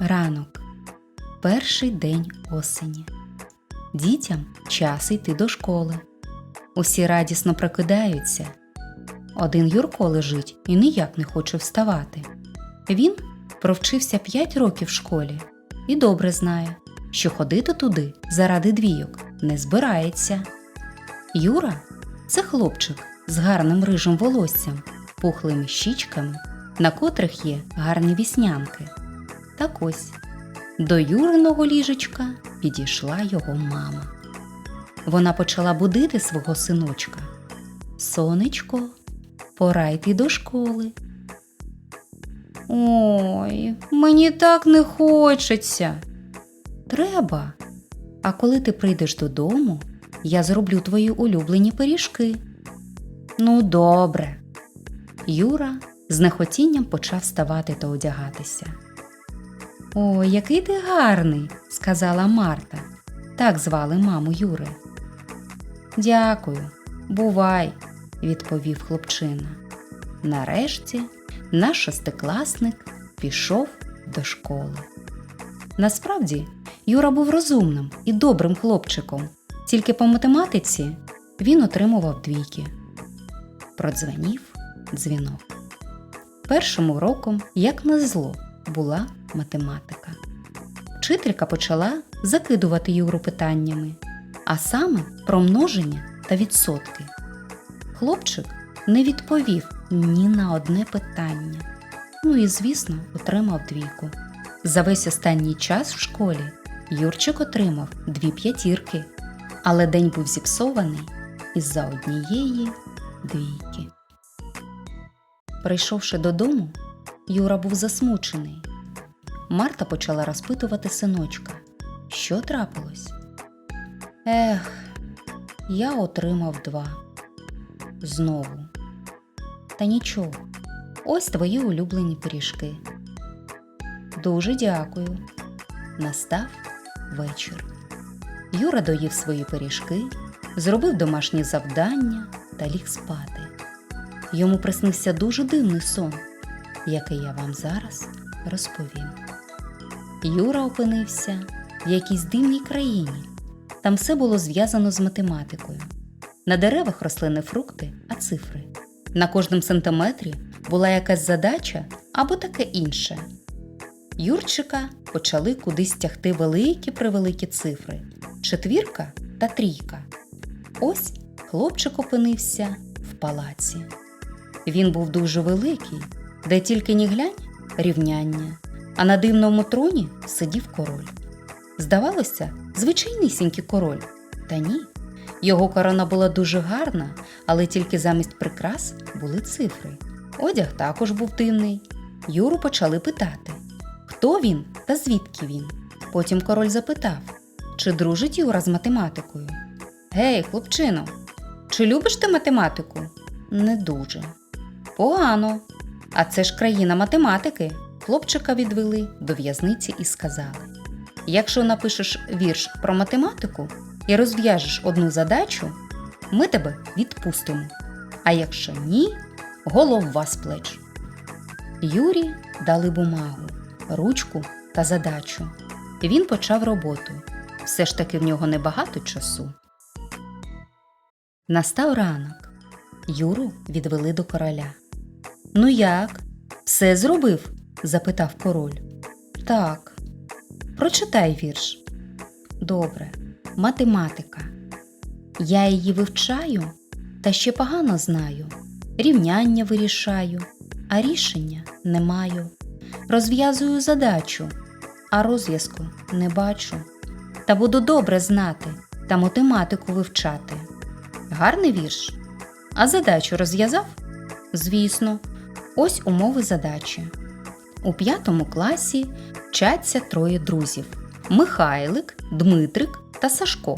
Ранок. Перший день осені. Дітям час йти до школи. Усі радісно прокидаються. Один Юрко лежить і ніяк не хоче вставати. Він провчився 5 років в школі і добре знає, що ходити туди заради двійок не збирається. Юра це хлопчик з гарним рижим волоссям, пухлими щічками, на котрих є гарні віснянки. Так ось до Юриного ліжечка підійшла його мама. Вона почала будити свого синочка. Сонечко, пора йти до школи. Ой, мені так не хочеться. Треба. А коли ти прийдеш додому, я зроблю твої улюблені пиріжки. Ну, добре. Юра з нехотінням почав вставати та одягатися. Ой, який ти гарний, сказала Марта. Так звали маму Юри. Дякую, бувай, відповів хлопчина. Нарешті наш шестикласник пішов до школи. Насправді, Юра був розумним і добрим хлопчиком, тільки по математиці він отримував двійки. Продзвенів дзвінок. Першим уроком, як назло, була математика. Вчителька почала закидувати Юру питаннями, а саме про множення та відсотки. Хлопчик не відповів ні на одне питання. Ну і, звісно, отримав двійку. За весь останній час в школі Юрчик отримав дві п'ятірки, але день був зіпсований із-за однієї двійки. Прийшовши додому, Юра був засмучений. Марта почала розпитувати синочка, що трапилось. Ех, я отримав два. Знову. Та нічого, ось твої улюблені пиріжки. Дуже дякую. Настав вечір. Юра доїв свої пиріжки, зробив домашні завдання та ліг спати. Йому приснився дуже дивний сон, який я вам зараз розповім. Юра опинився в якійсь дивній країні. Там все було зв'язано з математикою. На деревах росли не фрукти, а цифри. На кожному сантиметрі була якась задача або таке інше. Юрчика почали кудись тягти великі превеликі цифри четвірка та трійка. Ось хлопчик опинився в палаці. Він був дуже великий, де тільки ні глянь рівняння, а на дивному троні сидів король. Здавалося, звичайнісінький король. Та ні. Його корона була дуже гарна, але тільки замість прикрас були цифри. Одяг також був дивний. Юру почали питати, хто він та звідки він. Потім король запитав, чи дружить Юра з математикою. Гей, хлопчино, чи любиш ти математику? Не дуже. Погано. А це ж країна математики. Хлопчика відвели до в'язниці і сказали: Якщо напишеш вірш про математику і розв'яжеш одну задачу, ми тебе відпустимо. А якщо ні, голова з плеч. Юрі дали бумагу, ручку та задачу. Він почав роботу. Все ж таки в нього небагато часу. Настав ранок. Юру відвели до короля. Ну як? Все зробив? Запитав король. Так. Прочитай вірш. Добре. Математика. Я її вивчаю та ще погано знаю. Рівняння вирішаю, а рішення не маю. Розв'язую задачу, а розв'язку не бачу. Та буду добре знати та математику вивчати. Гарний вірш. А задачу розв'язав? Звісно, ось умови задачі. У п'ятому класі вчаться троє друзів: Михайлик, Дмитрик та Сашко.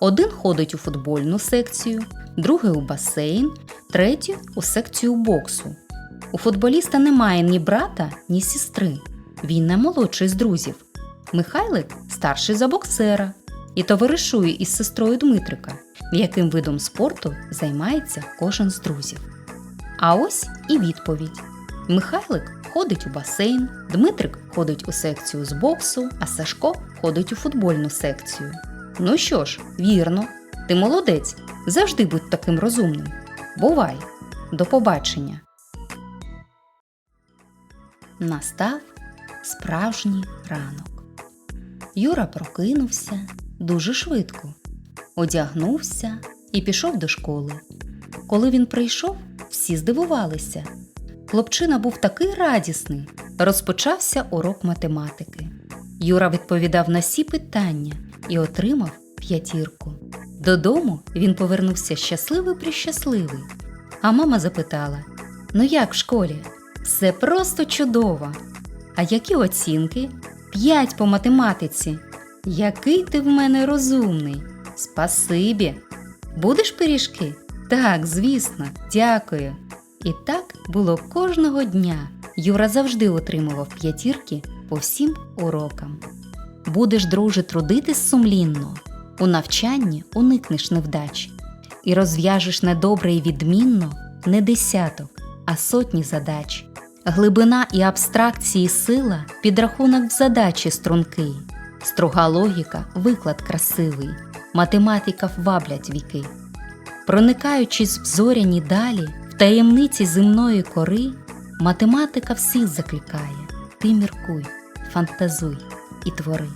Один ходить у футбольну секцію, другий у басейн, третій у секцію боксу. У футболіста немає ні брата, ні сестри. Він наймолодший з друзів. Михайлик старший за боксера і товаришує із сестрою Дмитрика, яким видом спорту займається кожен з друзів. А ось і відповідь: Михайлик ходить у басейн, Дмитрик ходить у секцію з боксу, а Сашко ходить у футбольну секцію. Ну що ж, вірно, ти молодець, завжди будь таким розумним. Бувай, до побачення. Настав справжній ранок. Юра прокинувся дуже швидко, одягнувся і пішов до школи. Коли він прийшов, всі здивувалися. Хлопчина був такий радісний. Розпочався урок математики. Юра відповідав на всі питання і отримав п'ятірку. Додому він повернувся щасливий прищасливий. А мама запитала: Ну як в школі? Все просто чудово. А які оцінки? П'ять по математиці. Який ти в мене розумний. Спасибі. Будеш пиріжки? Так, звісно, дякую. І так було кожного дня. Юра завжди отримував п'ятірки по всім урокам. Будеш, друже, трудитись сумлінно, у навчанні уникнеш невдач і розв'яжеш недобре і відмінно не десяток, а сотні задач. Глибина і абстракції сила підрахунок в задачі стрункий, строга логіка, виклад красивий, математика вваблять віки. Проникаючись в зоряні далі, таємниці земної кори, математика всіх закликає. Ти міркуй, фантазуй і твори.